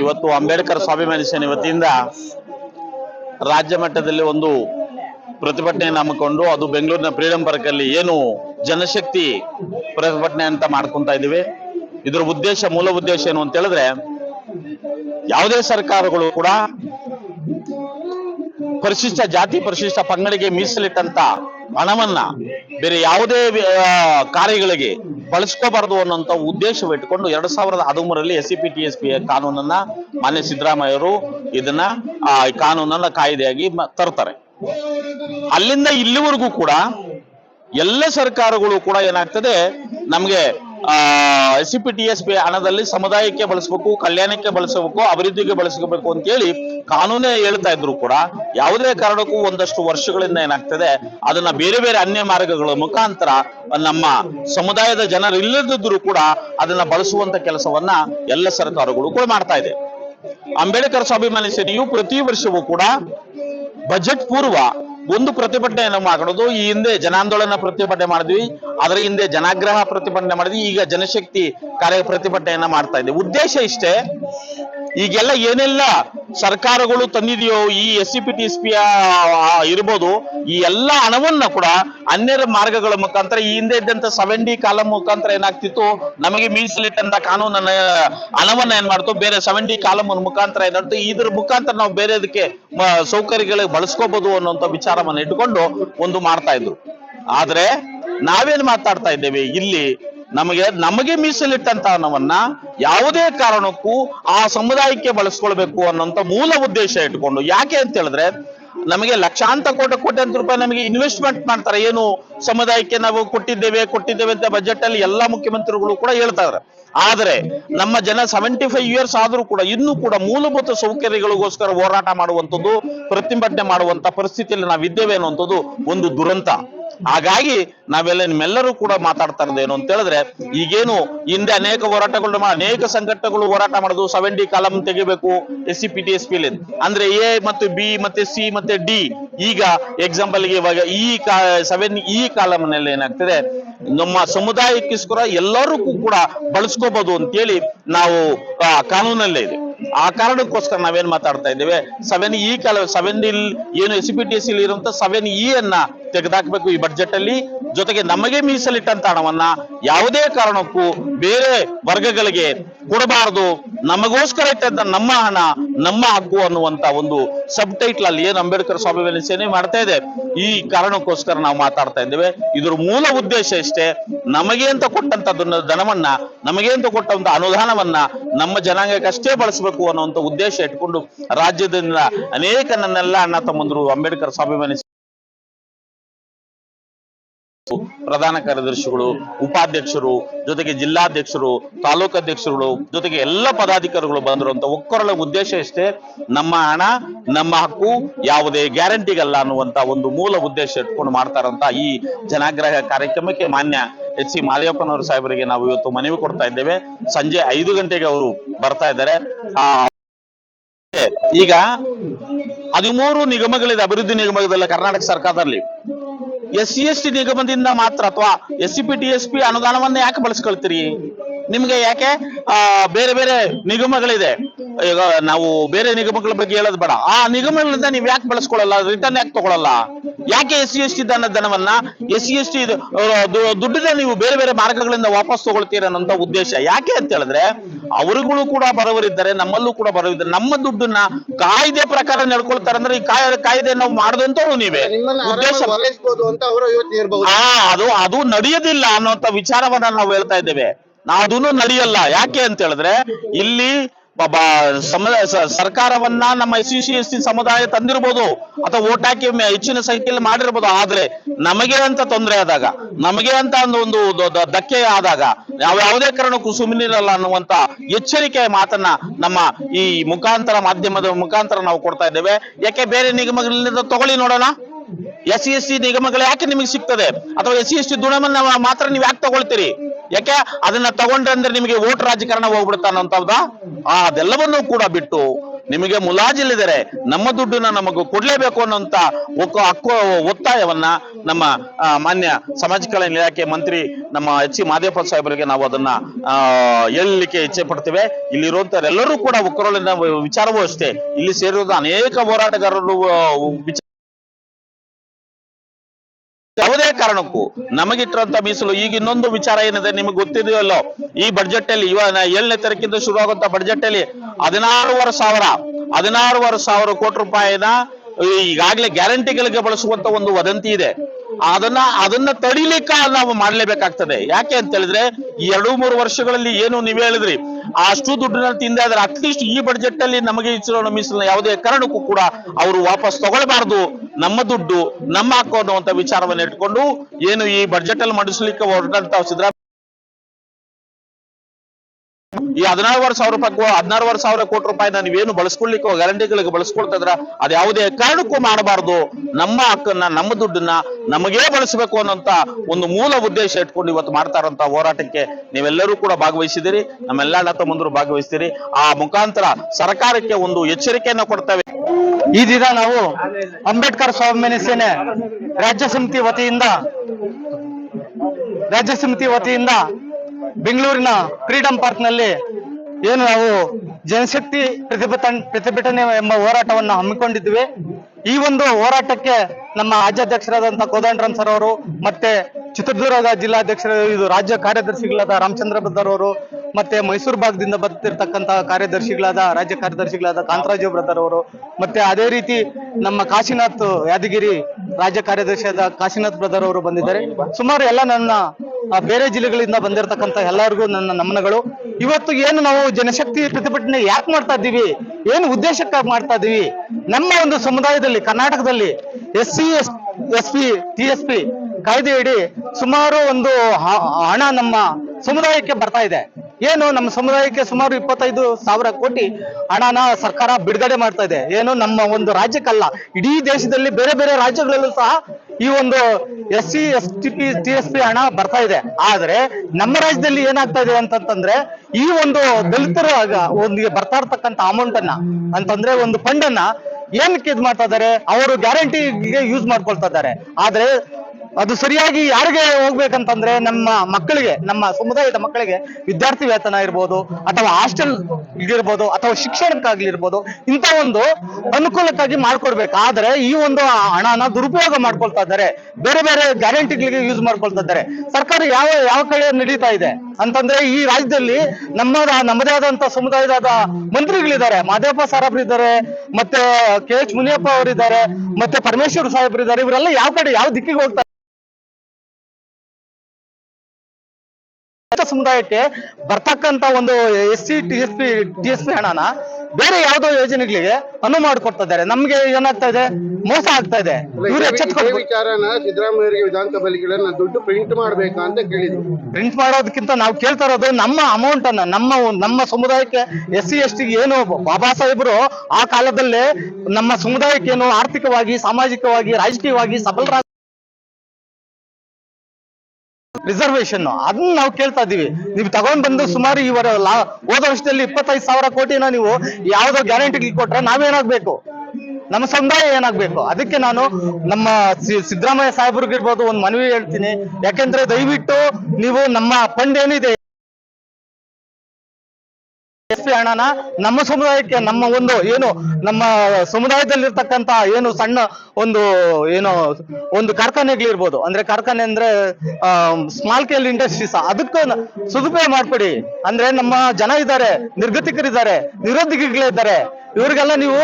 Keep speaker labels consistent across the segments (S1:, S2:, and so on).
S1: ಇವತ್ತು ಅಂಬೇಡ್ಕರ್ ಸ್ವಾಭಿಮಾನಿ ಸೇನೆ ವತಿಯಿಂದ ರಾಜ್ಯ ಮಟ್ಟದಲ್ಲಿ ಒಂದು ಪ್ರತಿಭಟನೆಯನ್ನು ಹಮ್ಮಿಕೊಂಡು ಅದು ಬೆಂಗಳೂರಿನ ಫ್ರೀಡಂ ಪಾರ್ಕ್ ಅಲ್ಲಿ ಏನು ಜನಶಕ್ತಿ ಪ್ರತಿಭಟನೆ ಅಂತ ಮಾಡ್ಕೊಂತ ಇದೀವಿ ಇದರ ಉದ್ದೇಶ, ಮೂಲ ಉದ್ದೇಶ ಏನು ಅಂತ ಹೇಳಿದ್ರೆ ಯಾವುದೇ ಸರ್ಕಾರಗಳು ಕೂಡ ಪರಿಶಿಷ್ಟ ಜಾತಿ, ಪರಿಶಿಷ್ಟ ಪಂಗಡಿಗೆ ಮೀಸಲಿಟ್ಟಂತ ಹಣವನ್ನ ಬೇರೆ ಯಾವುದೇ ಕಾರ್ಯಗಳಿಗೆ ಬಳಸ್ಕೋಬಾರದು ಅನ್ನೋಂಥ ಉದ್ದೇಶವಿಟ್ಟುಕೊಂಡು ಎರಡ್ ಸಾವಿರದ ಹದಿಮೂರರಲ್ಲಿ S C P T S P ಕಾನೂನನ್ನ ಮಾನ್ಯ ಸಿದ್ದರಾಮಯ್ಯರು ಇದನ್ನ, ಆ ಕಾನೂನನ್ನ ಕಾಯ್ದೆಯಾಗಿ ತರ್ತಾರೆ. ಅಲ್ಲಿಂದ ಇಲ್ಲಿವರೆಗೂ ಕೂಡ ಎಲ್ಲ ಸರ್ಕಾರಗಳು ಕೂಡ ಏನಾಗ್ತದೆ, ನಮಗೆ S C P T S P ಹಣದಲ್ಲಿ ಸಮುದಾಯಕ್ಕೆ ಬಳಸಬೇಕು, ಕಲ್ಯಾಣಕ್ಕೆ ಬಳಸಬೇಕು, ಅಭಿವೃದ್ಧಿಗೆ ಬಳಸಬೇಕು ಅಂತೇಳಿ ಕಾನೂನೇ ಹೇಳ್ತಾ ಇದ್ರು ಕೂಡ ಯಾವುದೇ ಕಾರಣಕ್ಕೂ ಒಂದಷ್ಟು ವರ್ಷಗಳಿಂದ ಏನಾಗ್ತದೆ, ಅದನ್ನ ಬೇರೆ ಬೇರೆ ಅನ್ಯ ಮಾರ್ಗಗಳ ಮುಖಾಂತರ ನಮ್ಮ ಸಮುದಾಯದ ಜನರು ಇಲ್ಲದಿದ್ದರೂ ಕೂಡ ಅದನ್ನ ಬಳಸುವಂತ ಕೆಲಸವನ್ನ ಎಲ್ಲ ಸರ್ಕಾರಗಳು ಕೂಡ ಮಾಡ್ತಾ ಇದೆ. ಅಂಬೇಡ್ಕರ್ ಸ್ವಾಭಿಮಾನಿ ಸೇನೆಯು ಪ್ರತಿ ವರ್ಷವೂ ಕೂಡ ಬಜೆಟ್ ಪೂರ್ವ ಒಂದು ಪ್ರತಿಭಟನೆಯನ್ನು ಮಾಡೋದು, ಈ ಹಿಂದೆ ಜನಾಂದೋಲನ ಪ್ರತಿಭಟನೆ ಮಾಡಿದ್ವಿ, ಅದರ ಹಿಂದೆ ಜನಾಗ್ರಹ ಪ್ರತಿಭಟನೆ ಮಾಡಿದ್ವಿ, ಈಗ ಜನಶಕ್ತಿ ಕಾರ್ಯ ಪ್ರತಿಭಟನೆಯನ್ನ ಮಾಡ್ತಾ ಇದೆ. ಉದ್ದೇಶ ಇಷ್ಟೇ ಈಗೆಲ್ಲ ಏನೆಲ್ಲ ಸರ್ಕಾರಗಳು ತಂದಿದೆಯೋ, ಈ S C P T S P ಇರ್ಬೋದು, ಈ ಎಲ್ಲ ಹಣವನ್ನ ಕೂಡ ಅನ್ಯರ ಮಾರ್ಗಗಳ ಮುಖಾಂತರ, ಈ ಹಿಂದೆ ಇದ್ದಂತ ಸೆವೆನ್ ಡಿ ಕಾಲಂ ಮುಖಾಂತರ ಏನಾಗ್ತಿತ್ತು, ನಮಗೆ ಮೀಸಲಿಟ್ಟಂತ ಕಾನೂನನ್ನ, ಹಣವನ್ನ ಏನ್ ಮಾಡ್ತು, ಬೇರೆ ಸೆವೆನ್ ಡಿ ಕಾಲಂ ಮುಖಾಂತರ ಏನಾಗ್ತು, ಇದ್ರ ಮುಖಾಂತರ ನಾವು ಬೇರೆದಕ್ಕೆ ಅದಕ್ಕೆ ಸೌಕರ್ಯಗಳಿಗೆ ಬಳಸ್ಕೋಬಹುದು ಅನ್ನುವಂತ ವಿಚಾರವನ್ನ ಇಟ್ಕೊಂಡು ಒಂದು ಮಾಡ್ತಾ ಇದ್ರು. ಆದ್ರೆ ನಾವೇನ್ ಮಾತಾಡ್ತಾ ಇದ್ದೇವೆ, ಇಲ್ಲಿ ನಮಗೆ ನಮಗೆ ಮೀಸಲಿಟ್ಟಂತ ಹಣವನ್ನ ಯಾವುದೇ ಕಾರಣಕ್ಕೂ ಆ ಸಮುದಾಯಕ್ಕೆ ಬಳಸ್ಕೊಳ್ಬೇಕು ಅನ್ನೋಂತ ಮೂಲ ಉದ್ದೇಶ ಇಟ್ಕೊಂಡು ಯಾಕೆ ಅಂತ ಹೇಳಿದ್ರೆ, ನಮಗೆ ಲಕ್ಷಾಂತರ ಕೋಟಿ ಅಂತ ರೂಪಾಯಿ ನಮಗೆ ಇನ್ವೆಸ್ಟ್ಮೆಂಟ್ ಮಾಡ್ತಾರೆ. ಏನು ಸಮುದಾಯಕ್ಕೆ ನಾವು ಕೊಟ್ಟಿದ್ದೇವೆ ಕೊಟ್ಟಿದ್ದೇವೆ ಅಂತ ಬಜೆಟ್ ಅಲ್ಲಿ ಎಲ್ಲಾ ಮುಖ್ಯಮಂತ್ರಿಗಳು ಕೂಡ ಹೇಳ್ತಾ ಆದರೆ ಆದ್ರೆ ನಮ್ಮ ಜನ ಸೆವೆಂಟಿ ಫೈವ್ ಇಯರ್ಸ್ ಆದ್ರೂ ಕೂಡ, ಇನ್ನೂ ಕೂಡ ಮೂಲಭೂತ ಸೌಕರ್ಯಗಳಿಗೋಸ್ಕರ ಹೋರಾಟ ಮಾಡುವಂಥದ್ದು, ಪ್ರತಿಭಟನೆ ಮಾಡುವಂತ ಪರಿಸ್ಥಿತಿಯಲ್ಲಿ ನಾವಿದ್ದೇವೆ ಅನ್ನುವಂಥದ್ದು ಒಂದು ದುರಂತ. ಹಾಗಾಗಿ ನಾವೆಲ್ಲ ನಿಮ್ಮೆಲ್ಲರೂ ಕೂಡ ಮಾತಾಡ್ತಾ ಇರೋದು ಏನು ಅಂತ ಹೇಳಿದ್ರೆ, ಈಗೇನು ಹಿಂದೆ ಅನೇಕ ಹೋರಾಟಗಳು ಅನೇಕ ಸಂಘಟನೆಗಳು ಹೋರಾಟ ಮಾಡುದು ಸೆವೆನ್ ಡಿ ಕಾಲಂ ತೆಗಿಬೇಕು, S C P T S P ಅಂದ್ರೆ ಎ ಮತ್ತು ಬಿ ಮತ್ತೆ ಸಿ ಮತ್ತೆ ಡಿ. ಈಗ ಎಕ್ಸಾಂಪಲ್ಗೆ ಇವಾಗ ಈ ಸೆವೆನ್ ಈ ಕಾಲಂನಲ್ಲಿ ಏನಾಗ್ತದೆ, ನಮ್ಮ ಸಮುದಾಯಕ್ಕೋಸ್ಕರ ಎಲ್ಲರಿಗೂ ಕೂಡ ಬಳಸ್ಕೋಬಹುದು ಅಂತೇಳಿ ನಾವು ಕಾನೂನಲ್ಲೇ ಇದೆ. ಆ ಕಾರಣಕ್ಕೋಸ್ಕರ ನಾವೇನ್ ಮಾತಾಡ್ತಾ ಇದ್ದೇವೆ? ಸೆವೆನ್ ಇ ಕಾಲ, ಸೆವೆನ್ ಇಲ್ ಏನು ಎಸ್ ಪಿ ಟಿ ಎಸ್ ಇರುವಂತ ಸೆವೆನ್ ಇ ಅನ್ನ ತೆಗೆದಾಕ್ಬೇಕು ಈ ಬಜೆಟ್ ಅಲ್ಲಿ. ಜೊತೆಗೆ ನಮಗೆ ಮೀಸಲಿಟ್ಟಂತ ಹಣವನ್ನ ಯಾವುದೇ ಕಾರಣಕ್ಕೂ ಬೇರೆ ವರ್ಗಗಳಿಗೆ ಕೊಡಬಾರದು. ನಮಗೋಸ್ಕರ ಇಟ್ಟಂತ ನಮ್ಮ ಹಣ, ನಮ್ಮ ಹಕ್ಕು ಅನ್ನುವಂತ ಒಂದು ಸಬ್ ಟೈಟ್ಲ್ ಅಲ್ಲಿ ಏನು ಅಂಬೇಡ್ಕರ್ ಸ್ವಾಭಿಮಾನಿ ಸೇನೆ ಮಾಡ್ತಾ ಇದೆ. ಈ ಕಾರಣಕ್ಕೋಸ್ಕರ ನಾವು ಮಾತಾಡ್ತಾ ಇದ್ದೇವೆ. ಇದ್ರ ಮೂಲ ಉದ್ದೇಶ ಇಷ್ಟೇ, ನಮಗೆ ಅಂತ ಕೊಟ್ಟಂತ ಧನ- ಧನವನ್ನ, ನಮಗೆ ಅಂತ ಕೊಟ್ಟಂತ ಅನುದಾನವನ್ನ ನಮ್ಮ ಜನಾಂಗಕ್ಕೆ ಅಷ್ಟೇ ಬಳಸಬೇಕು ಅನ್ನುವಂತ ಉದ್ದೇಶ ಇಟ್ಕೊಂಡು ರಾಜ್ಯದಿಂದ ಅನೇಕ ನನ್ನೆಲ್ಲ ಅಣ್ಣ ತಮ್ಮಂದ್ರು ಅಂಬೇಡ್ಕರ್ ಸ್ವಾಭಿಮಾನಿ ಪ್ರಧಾನ ಕಾರ್ಯದರ್ಶಿಗಳು, ಉಪಾಧ್ಯಕ್ಷರು, ಜೊತೆಗೆ ಜಿಲ್ಲಾಧ್ಯಕ್ಷರು ತಾಲೂಕು ಅಧ್ಯಕ್ಷರುಗಳು ಜೊತೆಗೆ ಎಲ್ಲ ಪದಾಧಿಕಾರಿಗಳು ಬಂದರು ಅಂತ ಒಕ್ಕೊರಳ ಉದ್ದೇಶ ಇಷ್ಟೇ. ನಮ್ಮ ಹಣ, ನಮ್ಮ ಹಕ್ಕು ಯಾವುದೇ ಗ್ಯಾರಂಟಿಗಲ್ಲ ಅನ್ನುವಂತ ಒಂದು ಮೂಲ ಉದ್ದೇಶ ಇಟ್ಕೊಂಡು ಮಾಡ್ತಾರಂತ ಈ ಜನಾಗ್ರಹ ಕಾರ್ಯಕ್ರಮಕ್ಕೆ ಮಾನ್ಯ ಎಚ್ ಸಿ ಮಾದೇವಪ್ಪನವರು ಸಾಹೇಬರಿಗೆ ನಾವು ಇವತ್ತು ಮನವಿ ಕೊಡ್ತಾ ಇದ್ದೇವೆ. ಸಂಜೆ ಐದು ಗಂಟೆಗೆ ಅವರು ಬರ್ತಾ ಇದ್ದಾರೆ. ಈಗ ಹದಿಮೂರು ನಿಗಮಗಳಿದೆ, ಅಭಿವೃದ್ಧಿ ನಿಗಮಗಳೆಲ್ಲ ಕರ್ನಾಟಕ ಸರ್ಕಾರದಲ್ಲಿ. ಎಸ್ ಸಿ ಎಸ್ ಟಿ ನಿಗಮದಿಂದ ಮಾತ್ರ ಅಥವಾ S C P T S P ಅನುದಾನವನ್ನ ಯಾಕೆ ಬಳಸ್ಕೊಳ್ತೀರಿ? ನಿಮ್ಗೆ ಯಾಕೆ ಬೇರೆ ಬೇರೆ ನಿಗಮಗಳಿದೆ. ಈಗ ನಾವು ಬೇರೆ ನಿಗಮಗಳ ಬಗ್ಗೆ ಹೇಳೋದು ಬೇಡ. ಆ ನಿಗಮಗಳಿಂದ ನೀವು ಯಾಕೆ ಬಳಸ್ಕೊಳ್ಳಲ್ಲ? ರಿಟರ್ನ್ ಯಾಕೆ ತಗೊಳಲ್ಲ? ಯಾಕೆ ಎಸ್ ಸಿ ಎಸ್ ಟಿ ದನ ಧನವನ್ನ ಎಸ್ ಸಿ ಎಸ್ ಟಿ ದುಡ್ಡನ್ನ ನೀವು ಬೇರೆ ಬೇರೆ ಮಾರ್ಗಗಳಿಂದ ವಾಪಸ್ ತಗೊಳ್ತೀರ ಅನ್ನೋ ಉದ್ದೇಶ. ಯಾಕೆ ಅಂತ ಹೇಳಿದ್ರೆ ಅವರುಗಳು ಕೂಡ ಬರವರಿದ್ದಾರೆ ನಮ್ಮಲ್ಲೂ ಕೂಡ ಬರೋರಿದ್ದಾರೆ ನಮ್ಮ ದುಡ್ಡನ್ನ ಕಾಯ್ದೆ ಪ್ರಕಾರ ನಡ್ಕೊಳ್ತಾರೆ ಅಂದ್ರೆ ಈ ಕಾಯ್ದೆ ಕಾಯ್ದೆ ನಾವು ಮಾಡದಂತವ್ರು ನೀವೇ. ಉದ್ದೇಶ ಹಾ ಅದು ಅದು ನಡೆಯೋದಿಲ್ಲ ಅನ್ನೋಂತ ವಿಚಾರವನ್ನ ನಾವು ಹೇಳ್ತಾ ಇದ್ದೇವೆ. ನಾವು ಅದನ್ನು ನಡೆಯಲ್ಲ. ಯಾಕೆ ಅಂತ ಹೇಳಿದ್ರೆ ಇಲ್ಲಿ ಸರ್ಕಾರವನ್ನ ನಮ್ಮ ಎಸ್ ಸಿ ಎಸ್ ಟಿ ಸಮುದಾಯ ತಂದಿರ್ಬೋದು ಅಥವಾ ಓಟ್ ಹಾಕಿ ಹೆಚ್ಚಿನ ಸಂಖ್ಯೆಯಲ್ಲಿ ಮಾಡಿರ್ಬೋದು. ಆದ್ರೆ ನಮಗೆ ಅಂತ ತೊಂದರೆ ಆದಾಗ, ನಮಗೆ ಅಂತ ಒಂದು ಧಕ್ಕೆ ಆದಾಗ ನಾವು ಯಾವುದೇ ಕಾರಣಕ್ಕೂ ಸುಮ್ಮನಿರಲ್ಲ ಅನ್ನುವಂತ ಎಚ್ಚರಿಕೆಯ ಮಾತನ್ನ ನಮ್ಮ ಈ ಮುಖಾಂತರ ಮಾಧ್ಯಮದ ಮುಖಾಂತರ ನಾವು ಕೊಡ್ತಾ ಇದ್ದೇವೆ. ಯಾಕೆ ಬೇರೆ ನಿಗಮಗಳಿಂದ ತಗೊಳ್ಳಿ ನೋಡೋಣ. ಎಸ್ ಸಿ ಎಸ್ ಟಿ ನಿಗಮಗಳು ಯಾಕೆ ನಿಮಗೆ ಸಿಗ್ತದೆ? ಅಥವಾ ಎಸ್ ಸಿ ಎಸ್ ಟಿ ಮಾತ್ರ ನೀವು ಯಾಕೆ ತಗೊಳ್ತೀರಿ? ಯಾಕೆ? ಅದನ್ನ ತಗೊಂಡ್ರೆ ಅಂದ್ರೆ ನಿಮಗೆ ಓಟ್ ರಾಜಕಾರಣ ಹೋಗ್ಬಿಡುತ್ತೆ ಅನ್ನೋಂಥದ್ದ ಆ, ಅದೆಲ್ಲವನ್ನೂ ಕೂಡ ಬಿಟ್ಟು ನಿಮಗೆ ಮುಲಾಜಿಲ್ಲಿದರೆ ನಮ್ಮ ದುಡ್ಡನ್ನ ನಮಗೆ ಕೊಡ್ಲೇಬೇಕು ಅನ್ನೋಂತ ಹಕ್ಕು ಒತ್ತಾಯವನ್ನ ನಮ್ಮ ಮಾನ್ಯ ಸಮಾಜ ಕಲ್ಯಾಣ ಇಲಾಖೆ ಮಂತ್ರಿ ನಮ್ಮ ಎಚ್ ಸಿ ಮಾದೇವ ಸಾಹೇಬರಿಗೆ ನಾವು ಅದನ್ನ ಹೇಳಲಿಕ್ಕೆ ಇಚ್ಛೆ ಪಡ್ತೇವೆ. ಇಲ್ಲಿರುವಂತವರೆಲ್ಲರೂ ಕೂಡ ಒಕ್ಕರೊಳಿನ ವಿಚಾರವೂ ಅಷ್ಟೇ. ಇಲ್ಲಿ ಸೇರಿರುವ ಅನೇಕ ಹೋರಾಟಗಾರರು ಯಾವುದೇ ಕಾರಣಕ್ಕೂ ನಮಗಿಟ್ಟಿರುವಂತ ಮೀಸಲು ಈಗ ಇನ್ನೊಂದು ವಿಚಾರ ಏನಿದೆ ನಿಮಗೆ ಗೊತ್ತಿದೆಯಲ್ಲೋ? ಈ ಬಡ್ಜೆಟ್ ಅಲ್ಲಿ ಇವ ಏಳನೇ ತಾರೀಕಿಂದ ಶುರುವಾಗುವಂತ ಬಡ್ಜೆಟ್ ಅಲ್ಲಿ ಹದಿನಾರೂವರೆ ಸಾವಿರ ಹದಿನಾರೂವರೆ ಸಾವಿರ ಕೋಟಿ ರೂಪಾಯಿನ ಈಗಾಗಲೇ ಗ್ಯಾರಂಟಿಗಳಿಗೆ ಬಳಸುವಂತ ಒಂದು ವದಂತಿ ಇದೆ. ಅದನ್ನ ಅದನ್ನ ತಡಿಲಿಕ್ಕ ನಾವು ಮಾಡ್ಲೇಬೇಕಾಗ್ತದೆ. ಯಾಕೆ ಅಂತ ಹೇಳಿದ್ರೆ ಎರಡು ಮೂರು ವರ್ಷಗಳಲ್ಲಿ ಏನು ನೀವ್ ಹೇಳಿದ್ರಿ, ಅಷ್ಟು ದುಡ್ಡನ್ನ ತಿಂದೆ ಆದ್ರೆ ಅಟ್ಲೀಸ್ಟ್ ಈ ಬಡ್ಜೆಟ್ ಅಲ್ಲಿ ನಮಗೆ ಇಚ್ಛೆ ಮೀಸಲಿನ ಯಾವುದೇ ಕಾರಣಕ್ಕೂ ಕೂಡ ಅವರು ವಾಪಸ್ ತಗೊಳ್ಬಾರ್ದು. ನಮ್ಮ ದುಡ್ಡು, ನಮ್ಮ ಹಾಕೋ ಅನ್ನುವಂತ ವಿಚಾರವನ್ನ ಇಟ್ಕೊಂಡು ಏನು ಈ ಬಡ್ಜೆಟ್ ಅಲ್ಲಿ ಮಂಡಿಸ್ಲಿಕ್ಕೆ ಹೊರಟಂತ ಸಿದ್ದರಾಮಯ್ಯ ಈ ಹದಿನಾರುವರೆ ಸಾವಿರ ರೂಪಾಯಿ ಹದಿನಾರುವರೆ ಸಾವಿರ ಕೋಟಿ ರೂಪಾಯಿನ ನೀವೇನು ಬಳಸ್ಕೊಳ್ಲಿಕ್ಕೆ ಗ್ಯಾರಂಟಿಗಳಿಗೆ ಬಳಸ್ಕೊಳ್ತಾ ಇದ್ರ ಅದು ಯಾವುದೇ ಕಾರಣಕ್ಕೂ ಮಾಡಬಾರದು. ನಮ್ಮ ಹಕ್ಕನ್ನ, ನಮ್ಮ ದುಡ್ಡನ್ನ ನಮಗೇ ಬಳಸಬೇಕು ಅನ್ನೋಂತ ಒಂದು ಮೂಲ ಉದ್ದೇಶ ಇಟ್ಕೊಂಡು ಇವತ್ತು ಮಾಡ್ತಾ ಹೋರಾಟಕ್ಕೆ ನೀವೆಲ್ಲರೂ ಕೂಡ ಭಾಗವಹಿಸಿದಿರಿ ನಮ್ಮೆಲ್ಲ ತಮ್ಮಂದರು ಭಾಗವಹಿಸ್ತೀರಿ. ಆ ಮುಖಾಂತರ ಸರ್ಕಾರಕ್ಕೆ ಒಂದು ಎಚ್ಚರಿಕೆಯನ್ನ ಕೊಡ್ತೇವೆ.
S2: ಈ ದಿನ ನಾವು ಅಂಬೇಡ್ಕರ್ ಸ್ವಾಮಿ ರಾಜ್ಯ ಸಮಿತಿ ವತಿಯಿಂದ, ರಾಜ್ಯ ಸಮಿತಿ ವತಿಯಿಂದ ಬೆಂಗಳೂರಿನ ಫ್ರೀಡಂ ಪಾರ್ಕ್ನಲ್ಲಿ ಏನು ನಾವು ಜನಶಕ್ತಿ ಪ್ರತಿಭಟನೆ ಪ್ರತಿಭಟನೆ ಎಂಬ ಹೋರಾಟವನ್ನು ಹಮ್ಮಿಕೊಂಡಿದ್ವಿ. ಈ ಒಂದು ಹೋರಾಟಕ್ಕೆ ನಮ್ಮ ರಾಜ್ಯಾಧ್ಯಕ್ಷರಾದಂತಹ ಕೋದಂಡರಾಮ್ ಸರ್ ಅವರು ಮತ್ತೆ ಚಿತ್ರದುರ್ಗ ಜಿಲ್ಲಾಧ್ಯಕ್ಷರ ಇದು ರಾಜ್ಯ ಕಾರ್ಯದರ್ಶಿಗಳಾದ ರಾಮಚಂದ್ರ ಬದರ್ ಅವರು ಮತ್ತೆ ಮೈಸೂರು ಭಾಗದಿಂದ ಬರ್ತಿರ್ತಕ್ಕಂತಹ ಕಾರ್ಯದರ್ಶಿಗಳಾದ, ರಾಜ್ಯ ಕಾರ್ಯದರ್ಶಿಗಳಾದ ಕಾಂತರಾಜು ಬ್ರದರ್ ಅವರು, ಮತ್ತೆ ಅದೇ ರೀತಿ ನಮ್ಮ ಕಾಶಿನಾಥ್ ಯಾದಗಿರಿ ರಾಜ್ಯ ಕಾರ್ಯದರ್ಶಿಯಾದ ಕಾಶಿನಾಥ್ ಬ್ರದರ್ ಅವರು ಬಂದಿದ್ದಾರೆ. ಸುಮಾರು ಎಲ್ಲ ನನ್ನ ಬೇರೆ ಜಿಲ್ಲೆಗಳಿಂದ ಬಂದಿರತಕ್ಕಂತ ಎಲ್ಲರಿಗೂ ನನ್ನ ನಮನಗಳು. ಇವತ್ತು ಏನು ನಾವು ಜನಶಕ್ತಿ ಪ್ರತಿಭಟನೆ ಯಾಕೆ ಮಾಡ್ತಾ ಇದ್ದೀವಿ? ಏನು ಉದ್ದೇಶಕ್ಕಾಗಿ ಮಾಡ್ತಾ ಇದ್ದೀವಿ? ನಮ್ಮ ಒಂದು ಸಮುದಾಯದಲ್ಲಿ, ಕರ್ನಾಟಕದಲ್ಲಿ S C, S S P, T S P ಕಾಯ್ದೆಯಡಿ ಸುಮಾರು ಒಂದು ಹಣ ನಮ್ಮ ಸಮುದಾಯಕ್ಕೆ ಬರ್ತಾ ಇದೆ. ಏನು ನಮ್ಮ ಸಮುದಾಯಕ್ಕೆ ಸುಮಾರು ಇಪ್ಪತ್ತೈದು ಸಾವಿರ ಕೋಟಿ ಹಣನ ಸರ್ಕಾರ ಬಿಡುಗಡೆ ಮಾಡ್ತಾ ಇದೆ. ಏನು ನಮ್ಮ ಒಂದು ರಾಜ್ಯಕ್ಕಲ್ಲ, ಇಡೀ ದೇಶದಲ್ಲಿ ಬೇರೆ ಬೇರೆ ರಾಜ್ಯಗಳಲ್ಲೂ ಸಹ ಈ ಒಂದು S C, S T P, T S P ಹಣ ಬರ್ತಾ ಇದೆ. ಆದ್ರೆ ನಮ್ಮ ರಾಜ್ಯದಲ್ಲಿ ಏನಾಗ್ತಾ ಇದೆ ಅಂತಂತಂದ್ರೆ, ಈ ಒಂದು ದಲಿತರ ಒಂದು ಬರ್ತಾ ಇರ್ತಕ್ಕಂಥ ಅಮೌಂಟ್ ಅನ್ನ, ಅಂತಂದ್ರೆ ಒಂದು ಫಂಡ್ ಅನ್ನ ಏನಕ್ಕೆ ಇದ್ ಮಾಡ್ತಾ ಇದ್ದಾರೆ? ಅವರು ಗ್ಯಾರಂಟಿಗೆ ಯೂಸ್ ಮಾಡ್ಕೊಳ್ತಾ ಇದ್ದಾರೆ. ಆದ್ರೆ ಅದು ಸರಿಯಾಗಿ ಯಾರಿಗೆ ಹೋಗ್ಬೇಕಂತಂದ್ರೆ ನಮ್ಮ ಮಕ್ಕಳಿಗೆ, ನಮ್ಮ ಸಮುದಾಯದ ಮಕ್ಕಳಿಗೆ ವಿದ್ಯಾರ್ಥಿ ವೇತನ ಇರ್ಬೋದು ಅಥವಾ ಹಾಸ್ಟೆಲ್ ಇರ್ಬೋದು ಅಥವಾ ಶಿಕ್ಷಣಕ್ಕಾಗ್ಲಿರ್ಬೋದು ಇಂಥ ಒಂದು ಅನುಕೂಲಕ್ಕಾಗಿ ಮಾಡ್ಕೊಡ್ಬೇಕು. ಆದ್ರೆ ಈ ಒಂದು ಹಣನ ದುರುಪಯೋಗ ಮಾಡ್ಕೊಳ್ತಾ ಇದ್ದಾರೆ. ಬೇರೆ ಬೇರೆ ಗ್ಯಾರಂಟಿಗಳಿಗೆ ಯೂಸ್ ಮಾಡ್ಕೊಳ್ತಾ ಇದ್ದಾರೆ. ಸರ್ಕಾರ ಯಾವ ಯಾವ ಕಡೆ ನಡೀತಾ ಇದೆ ಅಂತಂದ್ರೆ ಈ ರಾಜ್ಯದಲ್ಲಿ ನಮ್ಮ ನಮ್ಮದೇ ಆದಂತ ಸಮುದಾಯದ ಮಂತ್ರಿಗಳಿದ್ದಾರೆ. ಮಾದೇವಪ್ಪ ಸಾಹೇಬ್ರು ಇದ್ದಾರೆ, ಮತ್ತೆ ಕೆ ಎಚ್ ಮುನಿಯಪ್ಪ ಅವರಿದ್ದಾರೆ, ಮತ್ತೆ ಪರಮೇಶ್ವರ್ ಸಾಹೇಬ್ರು ಇದ್ದಾರೆ ಇವರೆಲ್ಲ ಯಾವ ಕಡೆ, ಯಾವ ದಿಕ್ಕಿಗೆ ಹೋಗ್ತಾರೆ ಸಮುದಾಯಕ್ಕೆ ಬರ್ತಕ್ಕಂತ ಒಂದು S C T S P T S P ಹಣನ ಬೇರೆ ಯಾವುದೋ ಯೋಜನೆಗಳಿಗೆ ಅನುವು ಮಾಡಿಕೊಡ್ತಾ ಇದ್ದಾರೆ ನಮ್ಗೆ ಏನಾಗ್ತಾ ಇದೆ? ಮೋಸ ಆಗ್ತಾ ಇದೆ.
S3: ವಿಚಾರನ ವಿಧಾನಸಭೆಯಲ್ಲಿ ದುಡ್ಡು ಪ್ರಿಂಟ್ ಮಾಡ್ಬೇಕಾ ಅಂತ ಕೇಳಿದ್ರು.
S2: ಪ್ರಿಂಟ್ ಮಾಡೋದಕ್ಕಿಂತ ನಾವು ಕೇಳ್ತಾ ಇರೋದು ನಮ್ಮ ಅಮೌಂಟ್ ಅನ್ನ ನಮ್ಮ ನಮ್ಮ ಸಮುದಾಯಕ್ಕೆ ಎಸ್ ಸಿ ಎಸ್ ಟಿ ಏನು ಬಾಬಾ ಸಾಹೇಬರು ಆ ಕಾಲದಲ್ಲೇ ನಮ್ಮ ಸಮುದಾಯಕ್ಕೆ ಏನು ಆರ್ಥಿಕವಾಗಿ ಸಾಮಾಜಿಕವಾಗಿ ರಾಜಕೀಯವಾಗಿ ಸಬಲರಾಗ ರಿಸರ್ವೇಶನ್ ಅದನ್ನ ನಾವು ಕೇಳ್ತಾ ಇದೀವಿ ನೀವು ತಗೊಂಡ್ ಬಂದು ಸುಮಾರು ಈ ಹೋದ ವರ್ಷದಲ್ಲಿ ಇಪ್ಪತ್ತೈದು ಸಾವಿರ ಕೋಟಿನ ನೀವು ಯಾವ್ದೋ ಗ್ಯಾರಂಟಿ ಕೊಟ್ರೆ ನಾವೇನಾಗ್ಬೇಕು? ನಮ್ಮ ಸಮುದಾಯ ಏನಾಗ್ಬೇಕು? ಅದಕ್ಕೆ ನಾನು ನಮ್ಮ ಸಿದ್ದರಾಮಯ್ಯ ಸಾಹೇಬ್ರಿಗಿರ್ಬೋದು ಒಂದು ಮನವಿ ಹೇಳ್ತೀನಿ. ಯಾಕೆಂದ್ರೆ ದಯವಿಟ್ಟು ನೀವು ನಮ್ಮ ಫಂಡ್ ಏನಿದೆ ಎಸ್ ಪಿ ಹಣನ ನಮ್ಮ ಸಮುದಾಯಕ್ಕೆ ನಮ್ಮ ಒಂದು ಏನು ನಮ್ಮ ಸಮುದಾಯದಲ್ಲಿರ್ತಕ್ಕಂತ ಏನು ಸಣ್ಣ ಒಂದು ಏನು ಒಂದು ಕಾರ್ಖಾನೆಗಳಿರ್ಬೋದು. ಅಂದ್ರೆ ಕಾರ್ಖಾನೆ ಅಂದ್ರೆ ಸ್ಮಾಲ್ ಸ್ಕೇಲ್ ಇಂಡಸ್ಟ್ರೀಸ್ ಅದಕ್ಕೆ ಸದುಪಯೋಗ ಮಾಡ್ಕೊಡಿ ಅಂದ್ರೆ ನಮ್ಮ ಜನ ಇದ್ದಾರೆ, ನಿರ್ಗತಿಕರಿದ್ದಾರೆ ನಿರುದ್ಯೋಗಿಗಳಿದ್ದಾರೆ ಇವ್ರಿಗೆಲ್ಲ ನೀವು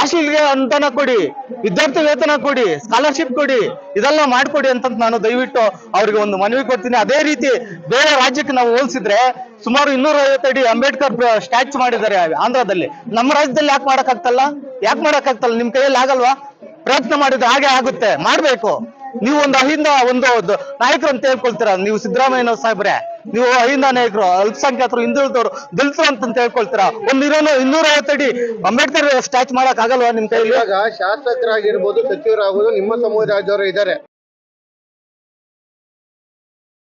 S2: ಆಶೀಲ್ಗೆ ಅಂತನ ಕೊಡಿ, ವಿದ್ಯಾರ್ಥಿ ವೇತನ ಕೊಡಿ ಸ್ಕಾಲರ್ಶಿಪ್ ಕೊಡಿ, ಇದೆಲ್ಲ ಮಾಡ್ಕೊಡಿ ಅಂತ ನಾನು ದಯವಿಟ್ಟು ಅವ್ರಿಗೆ ಒಂದು ಮನವಿ ಕೊಡ್ತೀನಿ. ಅದೇ ರೀತಿ ಬೇರೆ ರಾಜ್ಯಕ್ಕೆ ನಾವು ಹೋಲಿಸಿದ್ರೆ ಸುಮಾರು ಇನ್ನೂರ ಐವತ್ತು ಅಡಿ ಅಂಬೇಡ್ಕರ್ ಸ್ಟ್ಯಾಚು ಮಾಡಿದ್ದಾರೆ ಆಂಧ್ರದಲ್ಲಿ. ನಮ್ಮ ರಾಜ್ಯದಲ್ಲಿ ಯಾಕೆ ಮಾಡಕ್ಕಾಗ್ತಲ್ಲ? ಯಾಕೆ ಮಾಡಕ್ಕಾಗ್ತಲ್ಲ? ನಿಮ್ ಕೈಯಲ್ಲಿ ಆಗಲ್ವಾ? ಪ್ರಯತ್ನ ಮಾಡಿದ್ರೆ ಹಾಗೆ ಆಗುತ್ತೆ. ಮಾಡ್ಬೇಕು. ನೀವು ಒಂದು ಅಹಿಂದ ಒಂದು ನಾಯಕರು ಅಂತ ಹೇಳ್ಕೊಳ್ತೀರಾ? ನೀವು ಸಿದ್ದರಾಮಯ್ಯ ಸಾಹೇಬ್ರೆ. ನೀವು ಅಹಿಂದ ನಾಯಕರು, ಅಲ್ಪಸಂಖ್ಯಾತರು, ಹಿಂದುಳಿದವರು, ದಲಿತರು ಅಂತ ಹೇಳ್ಕೊಳ್ತೀರಾ? ಒಂದು ಇರೋನು ಇನ್ನೂರ ಐವತ್ತಡಿ ಅಂಬೇಡ್ಕರ್ ಸ್ಟ್ಯಾಚ್ ಮಾಡಕ್ ಆಗಲ್ವಾ ನಿಮ್
S3: ಇವಾಗ ಶಾಸಕರಾಗಿರ್ಬೋದು, ಸಚಿವರಾಗ್ಬೋದು, ನಿಮ್ಮ ಸಮುದಾಯದವರು ಇದ್ದಾರೆ.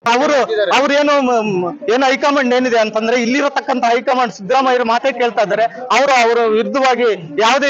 S2: ಅವರು ಅವ್ರೇನು ಏನು ಹೈಕಮಾಂಡ್ ಏನಿದೆ ಅಂತಂದ್ರೆ ಇಲ್ಲಿರತಕ್ಕಂತ ಹೈಕಮಾಂಡ್ ಸಿದ್ದರಾಮಯ್ಯ ಮಾತೇ ಕೇಳ್ತಾ ಇದ್ದಾರೆ. ಅವರು ಅವರ ವಿರುದ್ಧವಾಗಿ ಯಾವುದೇ